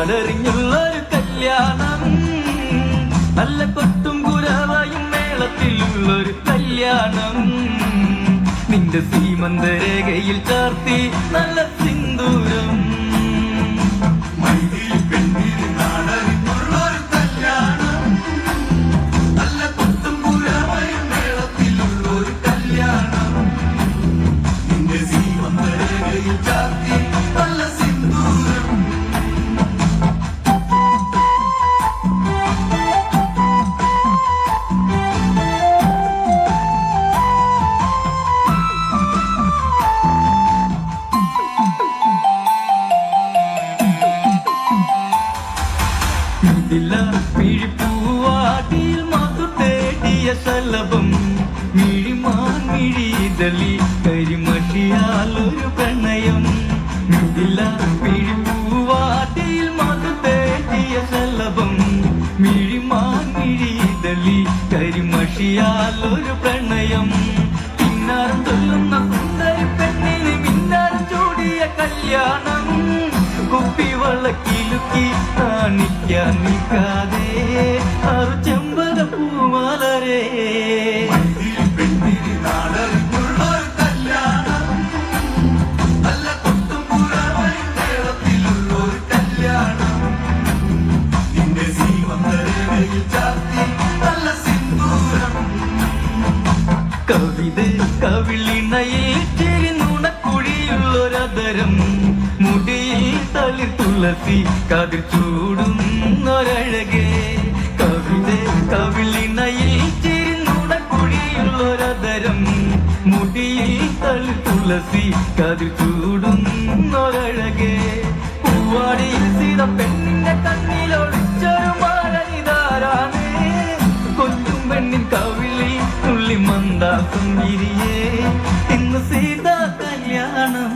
നാടറിഞ്ഞുള്ളൊരു കല്യാണം. നല്ല കൊട്ടും കുരവയും മേളത്തിലുള്ളൊരു കല്യാണം. നിന്റെ സീമന്തരേഖയിൽ ചേർത്തി ഇതില്ല പിഴിപ്പൂവാടിയിൽ മധു തേടിയ ശലഭം. മിഴിമാൻ മിഴിതലി കരിമഷിയാൽ പ്രണയം. ഇതില്ല പിഴിപ്പൂവാടിയിൽ മധു തേടിയ ശലഭം. മിഴിമാൻ മിഴിതലി കരിമഷിയാൽ പ്രണയം. പിന്നാരം സുന്ദരി പെണ്ണിന് മിന്നാരം ചൂടിയ കല്യാണം. കുപ്പിവളക്കിലുക്കി കാണിക്കാൻ നിൽക്കാതെ ആറു ചെമ്പക പൂമാലരേ. കവിത പെണ്ണിന് തുളസി കതിർ ചൂടുന്നൊരഴകേ കവിത കവിളിണയിൽ ചെരിനുണക്കുഴിയുള്ളൊരതരം മുടിയിൽ തളി തുളസി കതിർ ചൂടുന്നൊരഴകേ പൂവാടിയിൽ സീത പെണ്ണിന്റെ കണ്ണിലൊളിച്ചൊരു മാരനിതാരാണ് കൊഞ്ചും പെണ്ണിൻ കവിളി തുള്ളി മന്ദാസം ഇന്ന് സീതാ കല്യാണം.